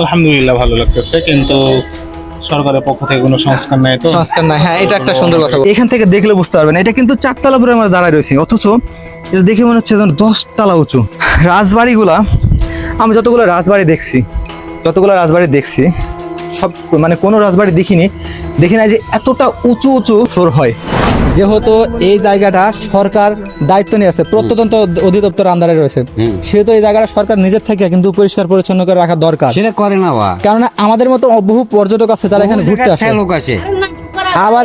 আলহামদুলিল্লাহ ভালো লাগতেছে, কিন্তু সরকারের পক্ষ থেকে কোনো সংস্কার নাই তো। সংস্কার নাই। হ্যাঁ এটা একটা সুন্দর কথা। এখান থেকে দেখলে বুঝতে পারবেন, এটা কিন্তু চারতলা উপরে আমরা দাঁড়ায় রয়েছি, অথচ এটা দেখে মনে হচ্ছে যেন দশতলা উঁচু। রাজবাড়িগুলা, আমি যতগুলো রাজবাড়ি দেখছি, যতগুলো রাজবাড়ি দেখছি সব মানে কোনো রাজবাড়ি দেখিনি দেখি না যে এতটা উঁচু উঁচু ফ্লোর হয়। যেহেতু এই জায়গাটা সরকার দায়িত্ব নিয়ে আছে প্রত্যতন্ত্র অধিদপ্তর আন্দারে রয়েছে। সেহেতু এই জায়গাটা সরকার নিজের থেকে কিন্তু পরিষ্কার পরিচ্ছন্ন করে রাখা দরকার। সেটা করে না কেননা আমাদের মতো বহু পর্যটক আছে যারা এখানে ঘুরতে আসে। লোক আছে। আবার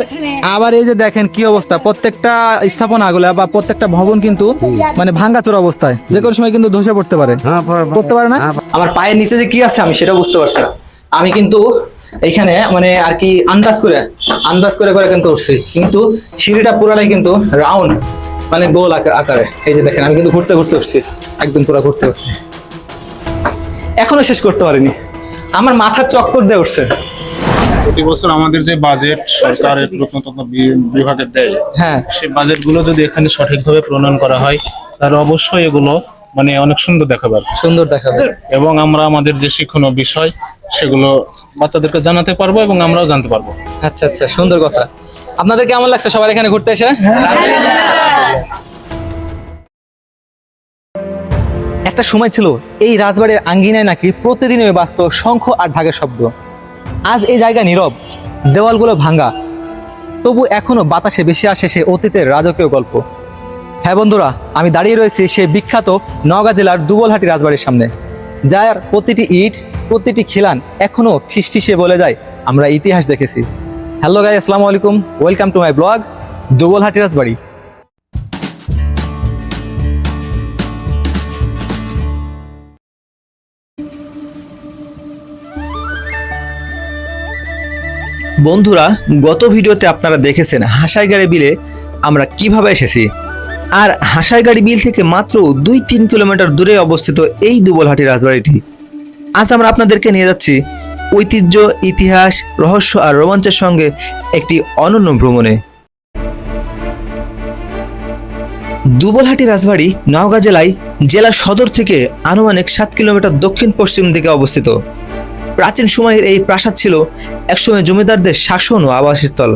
আবার এই যে দেখেন কি অবস্থা প্রত্যেকটা স্থাপনা গুলা বা প্রত্যেকটা ভবন কিন্তু মানে ভাঙ্গাচোর অবস্থায়। যে কোনো সময় কিন্তু ধসে পড়তে পারে। হ্যাঁ, পড়তে পারে না? আমার পায়ের নিচে যে কি আছে আমি সেটা বুঝতে পারছি না। আমি কিন্তু এইখানে মানে আর কি আন্দাজ করে আন্দাজ করে করে কিন্তু উঠছি। কিন্তু সিঁড়িটা পুরাটাই কিন্তু রাউন্ড মানে গোল আকা- আকারে। এই যে দেখেন আমি কিন্তু ঘুরতে ঘুরতে উঠছি। একদম পুরো ঘুরতে ঘুরতে। এখনও শেষ করতে পারিনি। আমার মাথার চক্কর দিয়ে উঠছে। প্রতি বছর আমাদের যে বাজেট সরকারের প্রত্নতত্ত্ব বিভাগের দেয় হ্যাঁ। সেই বাজেটগুলো যদি এখানে সঠিকভাবে প্রণয়ন করা হয় তাহলে অবশ্যই এগুলো মানে অনেক সুন্দর দেখাবে সুন্দর দেখাবে এবং আমরা আমাদের যে শিক্ষণীয় বিষয় সেগুলো বাচ্চাদেরকে জানাতে পারব এবং আমরাও জানতে পারব। আচ্ছা আচ্ছা সুন্দর কথা। আপনাদের কেমন লাগছে সবার এখানে ঘুরতে এসে? একটা সময় ছিল এই রাজবাড়ির আঙ্গিনায় নাকি প্রতিদিনই বাঁচত শঙ্খ আর ঢাকের শব্দ। আজ এই জায়গা নীরব দেওয়ালগুলো ভাঙ্গা তবু এখনও বাতাসে বেশি আসে সে অতীতের রাজকীয় গল্প। হ্যাঁ বন্ধুরা, আমি দাঁড়িয়ে রয়েছি সেই বিখ্যাত নওগাঁ জেলার দুবলহাটি রাজবাড়ির সামনে, যার প্রতিটি ইট, প্রতিটি খিলান এখনও ফিসফিসে বলে যায়, আমরা ইতিহাস দেখেছি। হ্যালো গাই আসসালামু আলাইকুম welcome to my vlog Dubalhati Rajbari. বন্ধুরা, গত ভিডিওতে আপনারা দেখেছেন হাসাইগাড়ি বিলে আমরা কীভাবে এসেছি। আর হাসাইগাড়ি বিল থেকে মাত্র দুই তিন কিলোমিটার দূরে অবস্থিত এই দুবলহাটি রাজবাড়িটি। আজ আমরা আপনাদেরকে নিয়ে যাচ্ছি ঐতিহ্য, ইতিহাস, রহস্য আর রোমাঞ্চের সঙ্গে একটি অনন্য ভ্রমণে। দুবলহাটি রাজবাড়ি নওগাঁ জেলায় জেলা সদর থেকে আনুমানিক সাত কিলোমিটার দক্ষিণ পশ্চিম দিকে অবস্থিত। প্রাচীন সময়ের এই প্রাসাদ ছিল একসময় জমিদারদের শাসন ও আবাসস্থল।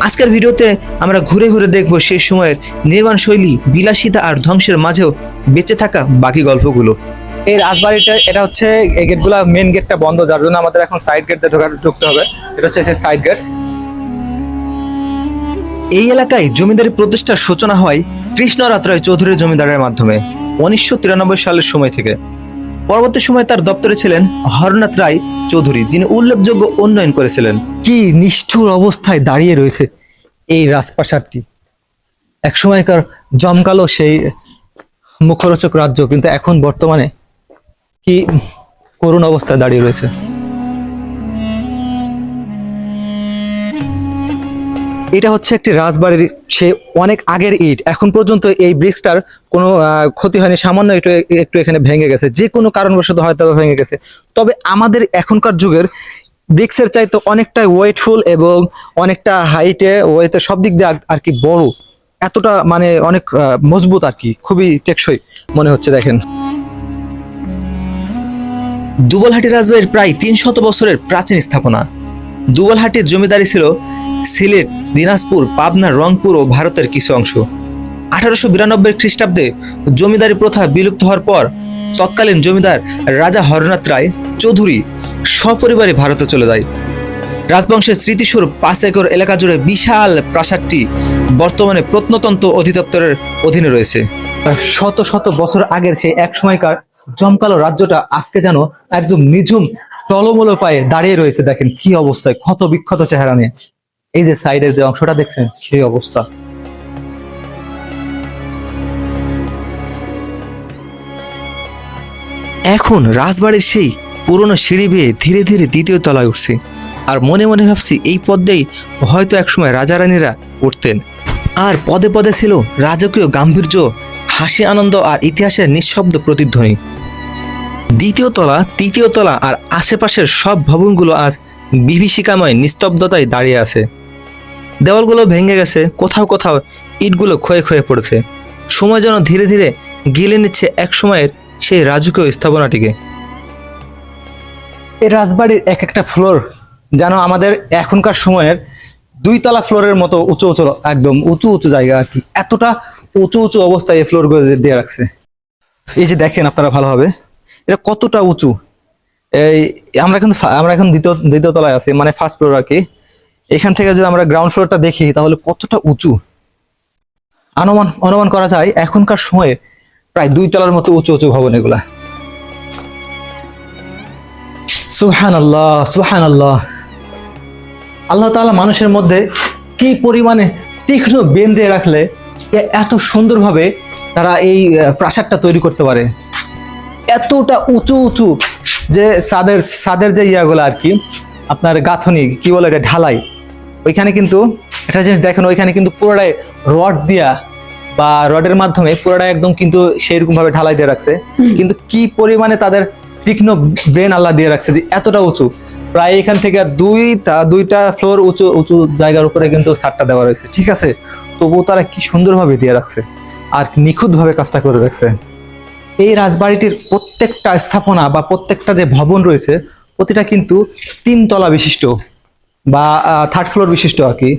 আজকের ভিডিওতে আমরা ঘুরে ঘুরে দেখব সেই সময়ের নির্মাণ শৈলী বিলাসিতা আর ধ্বংসের মাঝেও বেঁচে থাকা বাকি গল্পগুলো। এই রাজবাড়িটা এটা হচ্ছে এই গেটগুলো মেন গেটটা বন্ধ যার জন্য আমাদের এখন সাইড গেট দিয়ে ঢোকা ঢুকতে হবে। এটা হচ্ছে সেই সাইড গেট এই এলাকায় জমিদারি প্রতিষ্ঠার সূচনা হয় কৃষ্ণরাত রায় চৌধুরী জমিদারের মাধ্যমে উনিশশো তিরানব্বই সালের সময় থেকে। পরবর্তী সময়ে তার দপ্তরে ছিলেন হরনাথ রায় চৌধুরী, যিনি উল্লেখযোগ্য উন্নয়ন করেছিলেন। কি নিষ্ঠুর অবস্থায় দাঁড়িয়ে রয়েছে এই রাজপ্রাসাদটি। এক সময়কার জমকালো সেই মুখরোচক রাজ্য, কিন্তু এখন বর্তমানে কি করুণ অবস্থায় দাঁড়িয়ে রয়েছে? এটা হচ্ছে একটি রাজবাড়ির সে অনেক আগের ইট। এখন পর্যন্ত এই ব্রিক্সটার কোনো ক্ষতি হয়নি। সামান্য একটু একটু এখানে ভেঙে গেছে। যে কোনো কারণবশত হয়তো ভেঙে গেছে। তবে আমাদের এখনকার যুগের ব্রিক্সের চাইতে অনেকটা ওয়েটফুল এবং অনেকটা হাইটে, ওয়েতে সব দিক দিয়ে আর- কি বড়। এতটা মানে অনেক মজবুত আর কি। খুবই টেকসই মনে হচ্ছে, দেখেন। দুবলহাটি রাজবাড়ির প্রায় তিন শত বছরের প্রাচীন স্থাপনা। দুবলহাটির জমিদারি ছিল সিলেট, দিনাজপুর, পাবনা, রংপুর ও ভারতের কিছু অংশ। আঠারোশো বিরানব্বই খ্রিস্টাব্দে জমিদারি প্রথা বিলুপ্ত হওয়ার পর তৎকালীন জমিদার রাজা হরনাথ রায় চৌধুরী সপরিবারে ভারতে চলে যায়। রাজবংশের স্মৃতিস্বরূপ পাঁচ একর এলাকা জুড়ে বিশাল প্রাসাদটি বর্তমানে প্রত্নতন্ত্র অধিদপ্তরের অধীনে রয়েছে। শত শত বছর আগের সেই এক সময়কার জমকালো রাজ্যটা আজকে যেন একদম নিঝুম টলমলো পায়ে দাঁড়িয়ে রয়েছে। দেখেন কি অবস্থায় ক্ষত বিক্ষত চেহারা নিয়ে। এই যে সাইডের যে অংশটা দেখছেন, সেই অবস্থা। এখন রাজবাড়ির সেই পুরনো সিঁড়ি বেয়ে ধীরে ধীরে দ্বিতীয় তলায় উঠছে আর মনে মনে ভাবছি এই পদ্মেই হয়তো একসময় রাজা রানীরা উঠতেন। আর পদে পদে ছিল রাজকীয় গাম্ভীর্য হাসি, আনন্দ আর ইতিহাসের নিঃশব্দ প্রতিধ্বনি। দ্বিতীয় তলা, তৃতীয় তলা আর আশেপাশের সব ভবনগুলো আজ বিভীষিকাময় নিস্তব্ধতায় দাঁড়িয়ে আছে। দেওয়ালগুলো ভেঙে গেছে, কোথাও কোথাও ইটগুলো ক্ষয়ে ক্ষয়ে পড়েছে। সময় যেন ধীরে ধীরে গিলে নিচ্ছে এক সময়ের সেই রাজকীয় স্থাপনাটিকে। এই রাজবাড়ির এক একটা ফ্লোর যেন আমাদের এখনকার সময়ের দুইতলা ফ্লোরের মতো উঁচু উঁচু, একদম উঁচু উঁচু জায়গা আর কি। এতটা উঁচু উঁচু অবস্থায় এই ফ্লোর দিয়ে রাখছে। এই যে দেখেন আপনারা ভালোভাবে এটা কতটা উঁচু? এই আমরা এখন আমরা এখন দ্বিতীয় দ্বিতীয় তলায় আছি মানে ফার্স্ট ফ্লোর আর কি। এখান থেকে যদি আমরা গ্রাউন্ড ফ্লোরটা দেখি, তাহলে কতটা উঁচু? অনুমান অনুমান করা যায়, এখনকার সময়ে প্রায় দুই তলার মতো উঁচু উঁচু ভবন এগুলা। সুহান আল্লাহ সুহান আল্লাহ আল্লাহ তাআলা মানুষের মধ্যে কি পরিমাণে তীক্ষ্ণ বেন দিয়ে রাখলে এত সুন্দরভাবে তারা এই প্রাসাদটা তৈরি করতে পারে? এতটা উঁচু উঁচু যে সাদের সাদের যে ইয়াগুলো আর কি আপনার গাঁথনি কি বলে এটা ঢালাই ওইখানে কিন্তু একটা জিনিস দেখেন ওইখানে কিন্তু পুরোটাই রড দিয়া বা রডের মাধ্যমে পুরোটাই একদম কিন্তু সেইরকম ভাবে ঢালাই দিয়ে রাখছে। কিন্তু কি পরিমাণে তাদের তীক্ষ্ণ ব্রেন আল্লাহ দিয়ে রাখছে যে এতটা উঁচু? প্রায় এখান থেকে দুইটা দুইটা ফ্লোর উঁচু উঁচু জায়গার উপরে কিন্তু সারটা দেওয়া রয়েছে। ঠিক আছে? তবুও তারা কি সুন্দরভাবে দিয়ে রাখছে আর নিখুঁতভাবে কাজটা করে রাখছে। এই রাজবাড়িটির প্রত্যেকটা স্থাপনা বা প্রত্যেকটা যে ভবন রয়েছে, প্রতিটা কিন্তু তিন তলা বিশিষ্ট বা থার্ড ফ্লোর বিশিষ্ট আর কি।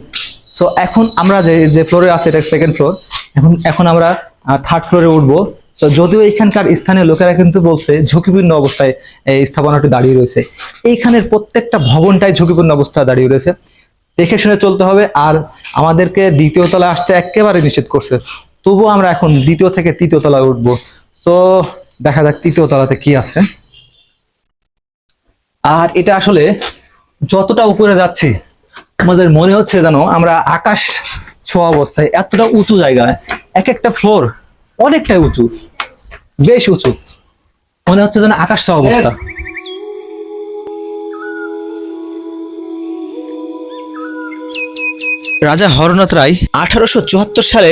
সো এখন আমরা যে যে ফ্লোরে আছে, এটা সেকেন্ড ফ্লোর এখন এখন আমরা থার্ড ফ্লোরে উঠবো। সো যদিও এখানকার স্থানীয় লোকেরা কিন্তু বলছে ঝুঁকিপূর্ণ অবস্থায় এই স্থাপনাটি দাঁড়িয়ে রয়েছে। এইখানের প্রত্যেকটা ভবনটাই ঝুঁকিপূর্ণ অবস্থায় দাঁড়িয়ে রয়েছে। দেখে শুনে চলতে হবে, আর আমাদেরকে দ্বিতীয় তলায় আসতে একেবারে নিষেধ করছে। তবুও আমরা এখন দ্বিতীয় থেকে তৃতীয় তলায় উঠবো। সো দেখা যাক তৃতীয় তলাতে কি আছে। আর এটা আসলে যতটা উপরে যাচ্ছি, আমাদের মনে হচ্ছে যেন আমরা আকাশ ছোঁয়া অবস্থায়, এতটা উঁচু জায়গায় এক একটা ফ্লোর অনেকটাই উঁচু বেশ উঁচু। মনে হচ্ছে যেন আকাশ অবস্থা। রাজা হরনাথ রায় আঠারোশো চুয়াত্তর সালে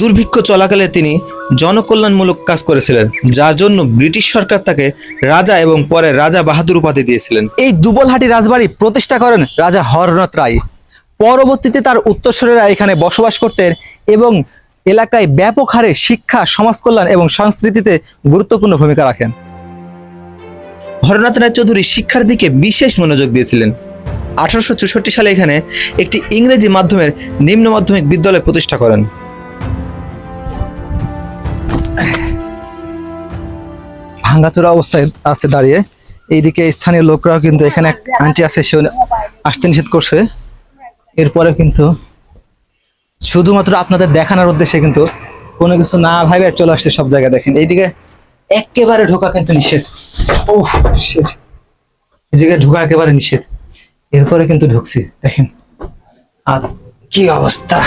দুর্ভিক্ষ চলাকালে তিনি জনকল্যাণমূলক কাজ করেছিলেন যার জন্য ব্রিটিশ সরকার তাকে রাজা এবং পরে রাজা বাহাদুর উপাধি দিয়েছিলেন। এই দুবলহাটি রাজবাড়ি প্রতিষ্ঠা করেন রাজা হরনাথ রায়। পরবর্তীতে তার উত্তরসূরেরা এখানে বসবাস করতেন এবং এলাকায় ব্যাপক হারে শিক্ষা সমাজ কল্যাণ এবং সংস্কৃতিতে গুরুত্বপূর্ণ ভূমিকা রাখেন। হরনাথ রায় চৌধুরী শিক্ষার দিকে বিশেষ মনোযোগ দিয়েছিলেন। আঠারোশো চৌষট্টি সালে এখানে একটি ইংরেজি মাধ্যমের নিম্ন মাধ্যমিক বিদ্যালয় প্রতিষ্ঠা করেন। ভাঙ্গাচোরা অবস্থায় আছে দাঁড়িয়ে। এইদিকে স্থানীয় লোকরাও কিন্তু এখানে এক আন্টি আছে সে আসতে নিষেধ করছে। এরপরে কিন্তু শুধুমাত্র আপনাদের দেখানোর উদ্দেশ্যে কিন্তু কোনো কিছু না ভাবে চলে আসছে সব জায়গায় দেখেন। এইদিকে একেবারে ঢোকা কিন্তু নিষেধ। ও জায়গায় ঢোকা একেবারে নিষেধ। এরপরে কিন্তু ঢুকছি, দেখেন। আর কি অবস্থা।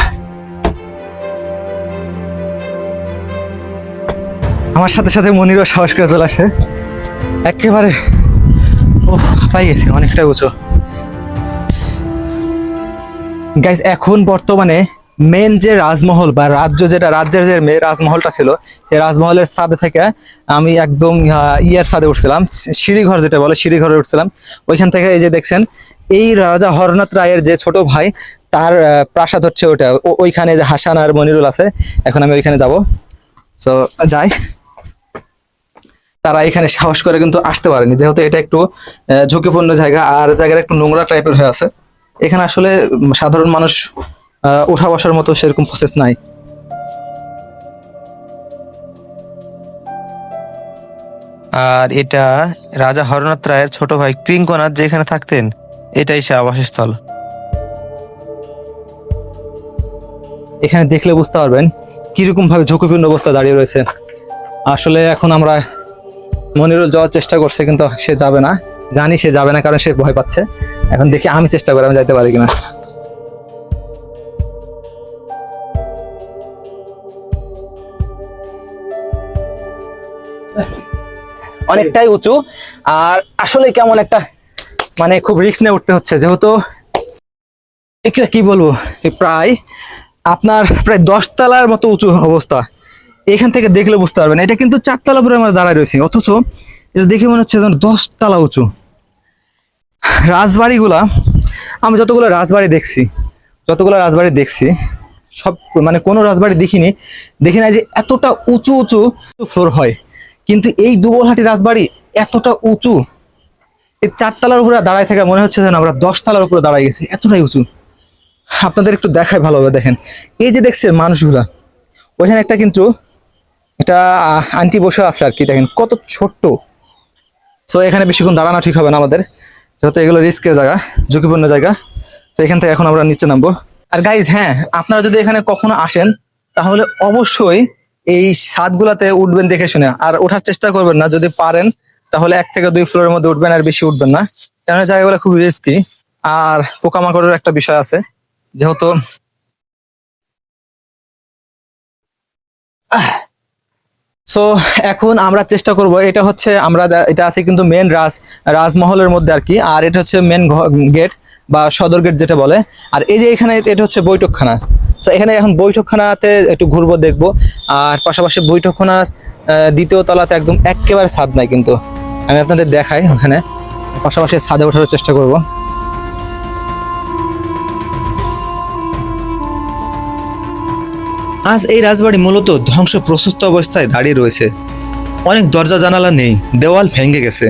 আমার সাথে সাথে মনিরও সাহস করে চলে আসে একেবারে ও পাই গেছি অনেকটা উঁচু। গাইজ এখন বর্তমানে মেন যে রাজমহল বা রাজ্য যেটা, রাজ্যের যে রাজমহলটা ছিল, সেই রাজমহলের ছাদে থেকে আমি একদম ইয়ার ছাদে উঠছিলাম সিঁড়িঘর যেটা বলে, সিঁড়িঘরে উঠছিলাম। ওইখান থেকে এই যে দেখছেন, এই রাজা হরনাথ রায়ের যে ছোট ভাই, তার প্রাসাদ হচ্ছে ওটা ওইখানে যে হাসান আর মনিরুল আছে, এখন আমি ওইখানে যাব। তো যাই। তারা এখানে সাহস করে কিন্তু আসতে পারেনি। যেহেতু এটা একটু ঝুঁকিপূর্ণ জায়গা, আর জায়গাটা একটু নোংরা টাইপের হয়ে আছে। এখানে আসলে সাধারণ মানুষ উঠা বসার মতো সেরকম প্রসেস নাই। আর এটা রাজা হরনাথ রায়ের ছোট ভাই কৃঙ্কনাথ যেখানে থাকতেন, এটাই সে আবাসস্থল। এখানে দেখলে বুঝতে পারবেন কীরকম ভাবে ঝুঁকিপূর্ণ অবস্থা দাঁড়িয়ে রয়েছে। আসলে এখন আমরা মনিরুল যাওয়ার চেষ্টা করছে, কিন্তু সে যাবে না। জানি সে যাবে না কারণ সে ভয় পাচ্ছে। এখন দেখি আমি চেষ্টা করি আমি যাইতে পারি কিনা। অনেকটাই উঁচু। আর আসলে কেমন একটা মানে খুব রিস্ক নিয়ে উঠতে হচ্ছে। যেহেতু এটা কি বলব প্রায় আপনার প্রায় দশ তলার মতো উঁচু অবস্থা। এখান থেকে দেখলে বুঝতে পারবেন। এটা কিন্তু চারতলা পরে আমরা দাঁড়ায় রয়েছি। অথচ এটা দেখে মনে হচ্ছে যেন দশ তলা উঁচু। রাজবাড়িগুলা, আমি যতগুলো রাজবাড়ি দেখছি, যতগুলো রাজবাড়ি দেখছি, সব মানে কোনো রাজবাড়ি দেখিনি। দেখি না যে এতটা উঁচু উঁচু ফ্লোর হয়। কিন্তু এই দুবলহাটি রাজবাড়ি এতটা উঁচু, এই চারতলার উপরে দাঁড়ায় থেকে মনে হচ্ছে যেন আমরা দশ তলার উপরে দাঁড়ায় গেছি, এতটাই উঁচু। আপনাদের একটু দেখায় ভালোভাবে দেখেন। এই যে দেখছেন মানুষগুলা, ওইখানে একটা কিন্তু এটা আন্টি বসে আছে আর কি, দেখেন, কত ছোট্ট। সো এখানে বেশিক্ষণ দাঁড়ানো ঠিক হবে না আমাদের, যেহেতু এগুলো রিস্কের জায়গা, ঝুঁকিপূর্ণ জায়গা। তো এখান থেকে এখন আমরা নিচে নামবো। আর গাইজ হ্যাঁ আপনারা যদি এখানে কখনো আসেন, তাহলে অবশ্যই এই ছাদগুলাতে উঠবেন দেখে শুনে। আর ওঠার চেষ্টা করবেন না, যদি পারেন, তাহলে এক থেকে দুই ফ্লোরের মধ্যে উঠবেন আর বেশি উঠবেন না। কেন জায়গাগুলো খুব রিস্কি আর পোকামাকড়ের একটা বিষয় আছে, যেহেতু সো এখন আমরা চেষ্টা করব, এটা হচ্ছে আমরা, এটা আছে কিন্তু মেন রাজ, রাজমহলের মধ্যে আর কি। আর এটা হচ্ছে মেন গেট বা সদর গেট যেটা বলে। আর এই যে এখানে এটা হচ্ছে বৈঠকখানা। তো এখানে এখন বৈঠকখানাতে একটু ঘুরবো, দেখব। আর পাশাপাশি বৈঠকখানার দ্বিতীয় তলাতে একদম একেবারে ছাদ নাই কিন্তু। আমি আপনাদের দেখাই ওখানে। পাশাপাশি ছাদে ওঠার চেষ্টা করব। আজ এই রাজবাড়ি মূলত ধ্বংস প্রশস্ত অবস্থায় দাঁড়িয়ে রয়েছে। অনেক দরজা জানালা নেই, দেওয়াল ভেঙে গেছে।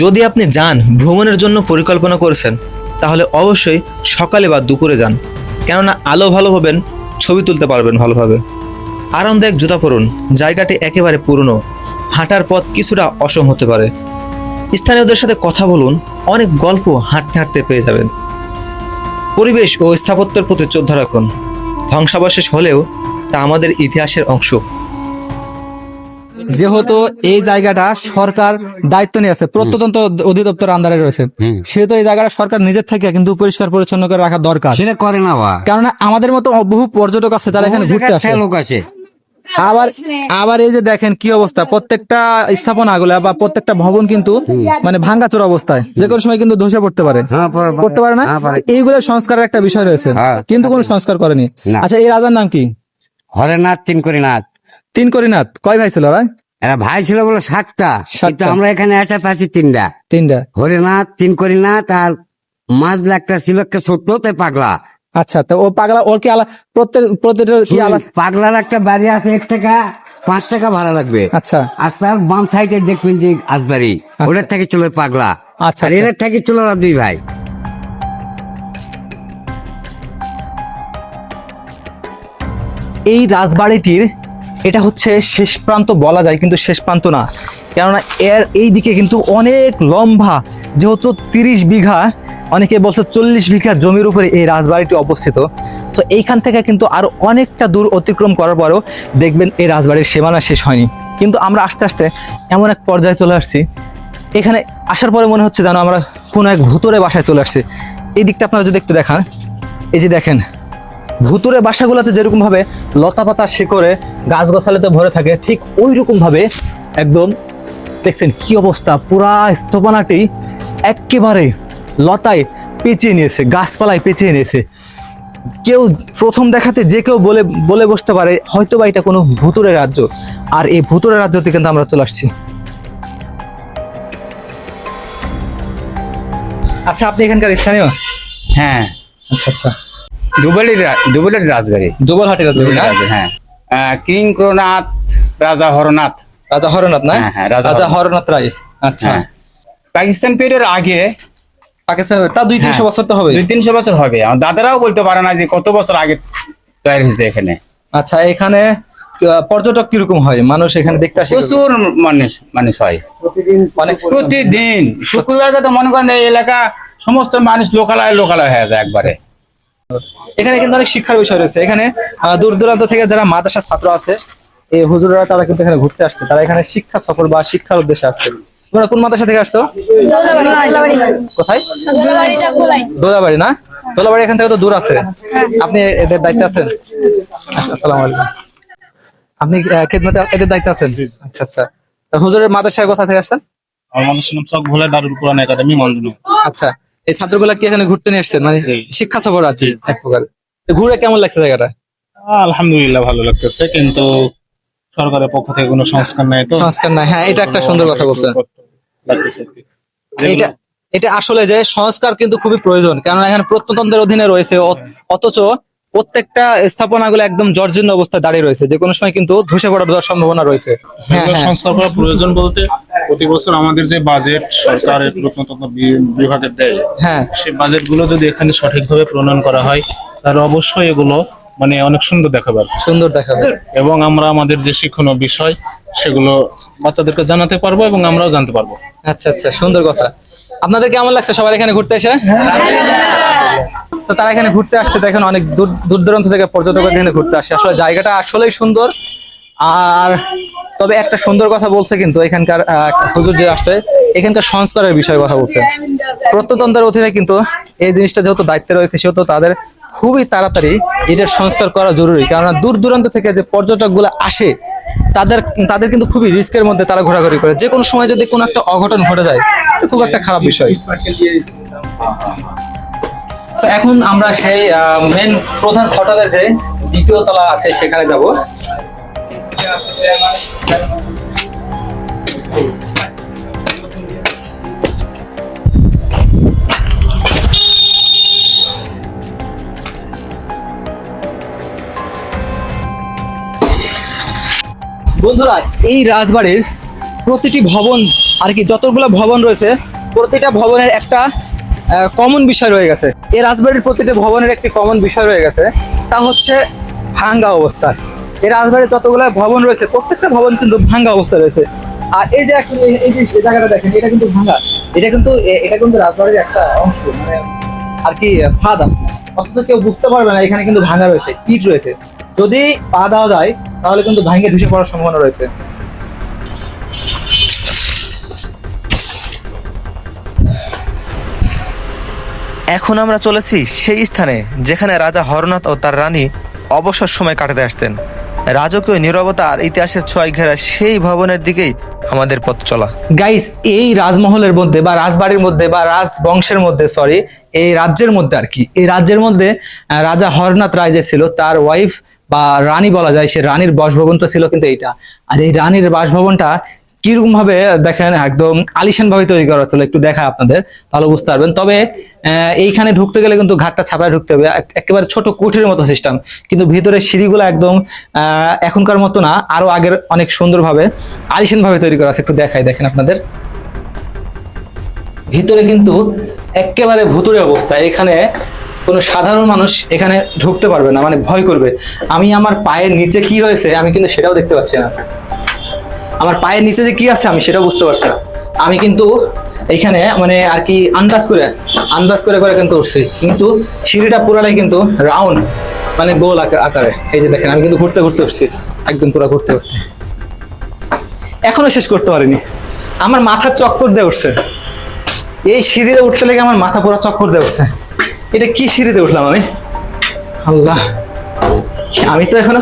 যদি আপনি যান, ভ্রমণের জন্য পরিকল্পনা করেছেন। তাহলে অবশ্যই সকালে বা দুপুরে যান। কেননা আলো ভালো হবেন, ছবি তুলতে পারবেন ভালোভাবে। আরামদায়ক জুতা পরুন, জায়গাটি একেবারে পুরনো, হাঁটার পথ কিছুটা অসম হতে পারে। স্থানীয়দের সাথে কথা বলুন, অনেক গল্প হাঁটতে হাঁটতে পেয়ে যাবেন। পরিবেশ ও স্থাপত্যের প্রতি শ্রদ্ধা রাখুন। ধ্বংসাবশেষ হলেও তা আমাদের ইতিহাসের অংশ। যেহেতু এই জায়গাটা সরকার দায়িত্ব নিয়ে আছে প্রত্যতন্ত্র অধিদপ্তর আন্ডারে রয়েছে সেহেতু এই জায়গাটা সরকার নিজের থেকে কিন্তু পরিষ্কার পরিচ্ছন্ন করে রাখা দরকার। সেটা করে না কারণ আমাদের মতো বহু পর্যটক আছে যারা এখানে ঘুরতে আসে। লোক আছে। আবার আবার এই যে দেখেন কি অবস্থা প্রত্যেকটা স্থাপনা গুলা বা প্রত্যেকটা ভবন কিন্তু মানে ভাঙ্গাচোর অবস্থায় যে কোনো সময় কিন্তু ধসে পড়তে পারে। পড়তে পারে, না? হ্যাঁ, এইগুলো সংস্কারের একটা বিষয় রয়েছে হ্যাঁ। কিন্তু কোনো সংস্কার করেনি। আচ্ছা এই রাজার নাম কি? হরেনাথ তিন করিনাথ তিন করিনাথ কয় ভাই ছিল ওরা? এরা ভাই ছিল বলে সাতটা। সাতটা। কিন্তু আমরা এখানে আসা পাচ্ছি তিনটা। তিনটা। হরিনাথ তিন করিনাথ আর মাঝলা একটা ছিল একটা ছোট্ট তাই পাগলা। আচ্ছা তো ও পাগলা ওর কি আলাদা প্রত্যেক প্রত্যেকটা কি আলাদা পাগলার একটা বাড়ি আছে এক টাকা পাঁচ টাকা ভাড়া লাগবে। আচ্ছা। আর তার বাম সাইডে দেখবেন যে আসবাড়ি। ওটার থেকে চলে পাগলা। আচ্ছা, আর আচ্ছা। থেকে চলে দুই ভাই। এই রাজবাড়িটির এটা হচ্ছে শেষ প্রান্ত বলা যায়, কিন্তু শেষ প্রান্ত না। কেননা এর এই দিকে কিন্তু অনেক লম্বা, যেহেতু তিরিশ বিঘা, অনেকে বলছে চল্লিশ বিঘা জমির উপরে এই রাজবাড়িটি অবস্থিত। তো এইখান থেকে কিন্তু আরও অনেকটা দূর অতিক্রম করার পরেও দেখবেন এই রাজবাড়ির সীমানা শেষ হয়নি। কিন্তু আমরা আস্তে আস্তে এমন এক পর্যায়ে চলে আসছি। এখানে আসার পরে মনে হচ্ছে যেন আমরা কোনো এক ভূতরে বাসায় চলে আসছি। এই দিকটা আপনারা যদি একটু দেখান। এই যে দেখেন ভুতুরে বাসাগুলোতে যেরকম ভাবে লতা পাতা শিকড়ে গাছ গাছালিতে ভরে থাকে ঠিক ওই রকম ভাবে একদম দেখছেন কি অবস্থা? পুরা স্থপনাটি একেবারে লতায় পেঁচিয়ে নিয়েছে গাছপালায় পেঁচিয়ে নিয়েছে। কেউ প্রথম দেখাতে যে কেউ বলে বলে বসতে পারে হয়তো বা এটা কোনো ভুতুরে রাজ্য। আর এই ভুতুরে রাজ্যতে কিন্তু আমরা চলে আসছি। আচ্ছা আপনি এখানকার স্থানীয়? হ্যাঁ। আচ্ছা আচ্ছা। দুবলির রা- রাজবাড়ি। দুবলহাটি রাজ্য দুবলির রাজবাড়ি, হ্যাঁ। কিঙ্করনাথ রাজা হরনাথ। রাজা হরনাথ না? হ্যাঁ, হ্যাঁ, রাজা হরনাথ। রায়। আচ্ছা। হ্যাঁ। পাকিস্তান পিরিয়ডের আগে পাকিস্তানের তা দুই তিনশো হ্যাঁ, বছর তো হবে। দুই তিনশো বছর হবে। আমার দাদারাও বলতে পারে না যে কত বছর আগে তৈরি হয়েছে এখানে। আচ্ছা এখানে পর্যটক কীরকম হয়? মানুষ এখানে দেখতে আসে প্রচুর মানুষ মানুষ হয়। অনেক প্রতিদিন। শুক্রবার তো মনে করেন এই এলাকা সমস্ত মানুষ লোকালয় লোকালয় হয়ে যায় একবারে। এখানে কিন্তু অনেক শিক্ষার বিষয় রয়েছে। এখানে দূর দূরান্ত থেকে যারা মাদ্রাসা ছাত্র আছে এই হুজুররা তারা কিন্তু এখানে ঘুরতে আসছে। তারা এখানে শিক্ষা সফর বা শিক্ষার উদ্দেশ্যে আসছে। তোমরা কোন মাদ্রাসা থেকে আসছো? কোথায়? দোলাবাড়ি না? দোলাবাড়ি এখান থেকে তো দূর আছে। আপনি এদের দায়িত্বে আছেন? আচ্ছা আসসালামু আলাইকুম। আপনি খেদমতে এদের দায়িত্বে আছেন? আচ্ছা আচ্ছা। হুজুরের মাদ্রাসায় কোথা থেকে আসছেন? আমাদের শুনলাম চক ভোলা দারুল কোরআন একাডেমি মঞ্জুনো আচ্ছা। এই ছাত্রগুলা কি এখানে ঘুরতে নিয়ে আসছেন? মানে শিক্ষা সফর আর কি? এক প্রকার ঘুরে কেমন লাগছে জায়গাটা? আলহামদুলিল্লাহ ভালো লাগতেছে কিন্তু সরকারের পক্ষ থেকে কোনো সংস্কার নাই তো। সংস্কার নাই। হ্যাঁ এটা একটা সুন্দর কথা বলছেন। এটা এটা আসলে যে সংস্কার কিন্তু খুবই প্রয়োজন। কারণ এখানে প্রত্নতন্ত্রের অধীনে রয়েছে। অথচ প্রত্যেকটা স্থাপনাগুলো একদম জর্জীর্ণ অবস্থায় দাঁড়িয়ে রয়েছে। যে কোনো সময় কিন্তু ধসে পড়ার সম্ভাবনা রয়েছে। হ্যাঁ এগুলো হ্যাঁ। সংস্কার করা প্রয়োজন বলতে প্রতি বছর আমাদের যে বাজেট সরকারের প্রত্নতত্ত্ব বিভাগের দেয় হ্যাঁ। সেই বাজেটগুলো যদি এখানে সঠিকভাবে প্রণয়ন করা হয় তাহলে অবশ্যই এগুলো মানে অনেক সুন্দর দেখাবে সুন্দর দেখাবে। এবং আমরা আমাদের যে শিক্ষণীয় বিষয় সেগুলো বাচ্চাদেরকে জানাতে পারব এবং আমরাও জানতে পারব। আচ্ছা আচ্ছা সুন্দর কথা। আপনাদের কেমন লাগছে সবার এখানে ঘুরতে এসে? তো তারা এখানে ঘুরতে আসছে দেখেন অনেক দূর দূর দূরান্ত থেকে পর্যটক এখানে ঘুরতে আসে। আসলে জায়গাটা আসলেই সুন্দর। আর তবে একটা সুন্দর কথা বলছে কিন্তু এখানকার আহ, হুজুর যে আসছে এখানকার সংস্কারের বিষয়ে কথা বলছে। প্রত্নতন্ত্রের অধীনে কিন্তু এই জিনিসটা যেহেতু দায়িত্বে রয়েছে সেহেতু তাদের খুবই তাড়াতাড়ি এটার সংস্কার করা জরুরি। কেননা দূর দূরান্ত থেকে যে পর্যটক আসে, তাদের তাদের কিন্তু খুবই রিস্কের মধ্যে তারা ঘোরাঘুরি করে। যে কোনো সময় যদি কোনো একটা অঘটন ঘটে যায়, এটা খুব একটা খারাপ বিষয়। এখন আমরা সেই মেন প্রধান ফটকের যে দ্বিতীয় তলা আছে, সেখানে যাব। বন্ধুরা, এই রাজবাড়ির প্রতিটি ভবন, আর কি যতগুলো ভবন রয়েছে, প্রতিটা ভবনের একটা কমন বিষয় রয়ে গেছে। এই রাজবাড়ির প্রতিটি ভবনের একটি কমন বিষয় রয়ে গেছে, তা হচ্ছে ভাঙ্গা অবস্থা। এই রাজবাড়ির যতগুলো ভবন রয়েছে, প্রত্যেকটা ভবন কিন্তু ভাঙ্গা অবস্থা রয়েছে। আর এই যে এই- যে জায়গাটা দেখেন, এটা কিন্তু ভাঙ্গা। এটা কিন্তু এটা কিন্তু রাজবাড়ির একটা অংশ মানে আর কি, ফাঁদ আছে। অথচ কেউ বুঝতে পারবে না, এখানে কিন্তু ভাঙা রয়েছে, ইট রয়েছে। যদি পা দেওয়া যায়, তাহলে কিন্তু ভাঙে ঢুসে পড়ার সম্ভাবনা রয়েছে। এখন আমরা চলেছি সেই স্থানে যেখানে রাজা হরনাথ ও তার রানী অবসর সময় কাটাতে আসতেন। রাজকীয় নিরবতা আর ইতিহাসের ছয় ঘেরা সেই ভবনের দিকেই আমাদের পথ চলা। গাইস এই রাজমহলের মধ্যে বা রাজবাড়ির মধ্যে বা রাজবংশের মধ্যে সরি এই রাজ্যের মধ্যে আর কি, এই রাজ্যের মধ্যে রাজা হরনাথ রায় যে ছিল, তার ওয়াইফ বা রানী বলা যায়, সে রানীর বাসভবনটা ছিল কিন্তু এইটা। আর এই রানীর বাসভবনটা কীরকম ভাবে দেখেন, একদম আলিশান ভাবে তৈরি করা ছিল একটু দেখা আপনাদের, তাহলে বুঝতে পারবেন। তবে এইখানে ঢুকতে গেলে কিন্তু ঘাটটা ছাপায় ঢুকতে হবে একেবারে ছোট কুঠির মতো সিস্টেম কিন্তু ভিতরে সিঁড়িগুলো একদম এখনকার মতো না, আরও আগের অনেক সুন্দরভাবে আলিশান ভাবে তৈরি করা আছে, একটু দেখাই দেখেন আপনাদের। ভিতরে কিন্তু একেবারে ভুতুরে অবস্থা, এখানে কোনো সাধারণ মানুষ এখানে ঢুকতে পারবে না মানে ভয় করবে। আমি আমার পায়ের নিচে কি রয়েছে, আমি কিন্তু সেটাও দেখতে পাচ্ছি না। আমার পায়ের নিচে যে কি আছে আমি সেটা বুঝতে পারছি না। আমি কিন্তু এইখানে মানে আর কি আন্দাজ করে আন্দাজ করে করে কিন্তু উঠছি। কিন্তু সিঁড়িটা পুরাটাই কিন্তু রাউন্ড মানে গোল আকা- আকারে। এই যে দেখেন, আমি কিন্তু ঘুরতে ঘুরতে উঠছি, একদম পুরো ঘুরতে ঘুরতে। এখনও শেষ করতে পারিনি। আমার মাথা চক্কর দিয়ে উঠছে। এই সিঁড়িতে উঠতে লেগে আমার মাথা পুরো চক্কর দিয়ে উঠছে। এটা কি সিঁড়িতে উঠলাম আমি? আল্লাহ। আমি তো এখনও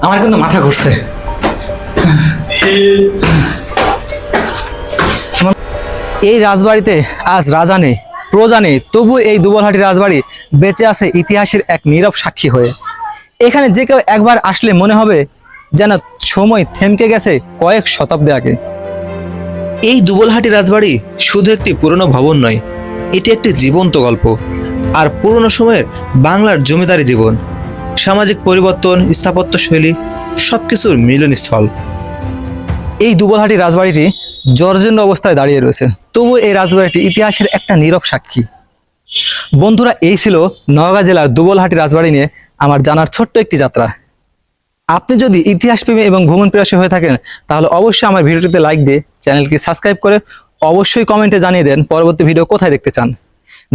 আমার কিন্তু মাথা ঘুরছে। এই রাজবাড়িতে আজ রাজা নেই, প্রজা নেই তবু এই দুবলহাটি রাজবাড়ি বেঁচে আছে ইতিহাসের এক নীরব সাক্ষী হয়ে। এখানে যে কেউ একবার আসলে মনে হবে যেন সময় থেমকে গেছে কয়েক শতাব্দী আগে। এই দুবলহাটি রাজবাড়ি শুধু একটি পুরনো ভবন নয়, এটি একটি জীবন্ত গল্প, আর পুরনো সময়ের বাংলার জমিদারি জীবন। সামাজিক পরিবর্তন স্থাপত্য শৈলী সবকিছুর মিলনস্থল। এই দুবলহাটি রাজবাড়িটি জর্জীর্ণ অবস্থায় দাঁড়িয়ে রয়েছে। তবু এই রাজবাড়িটি ইতিহাসের একটা নীরব সাক্ষী। বন্ধুরা, এই ছিল নওগাঁ জেলার দুবলহাটি রাজবাড়ি নিয়ে আমার জানার ছোট্ট একটি যাত্রা। আপনি যদি ইতিহাস প্রেমী এবং ভ্রমণ প্রিয়াসী হয়ে থাকেন, তাহলে অবশ্যই আমার ভিডিওটিতে লাইক দিয়ে চ্যানেলকে সাবস্ক্রাইব করে অবশ্যই কমেন্টে জানিয়ে দেন পরবর্তী ভিডিও কোথায় দেখতে চান।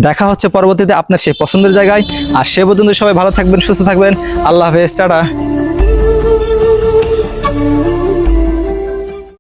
দেখা হচ্ছে পরবর্তীতে আপনার সেই পছন্দের জায়গায়। আর সে পর্যন্ত সবাই ভালো থাকবেন, সুস্থ থাকবেন। আল্লাহ হাফেজ, টাটা।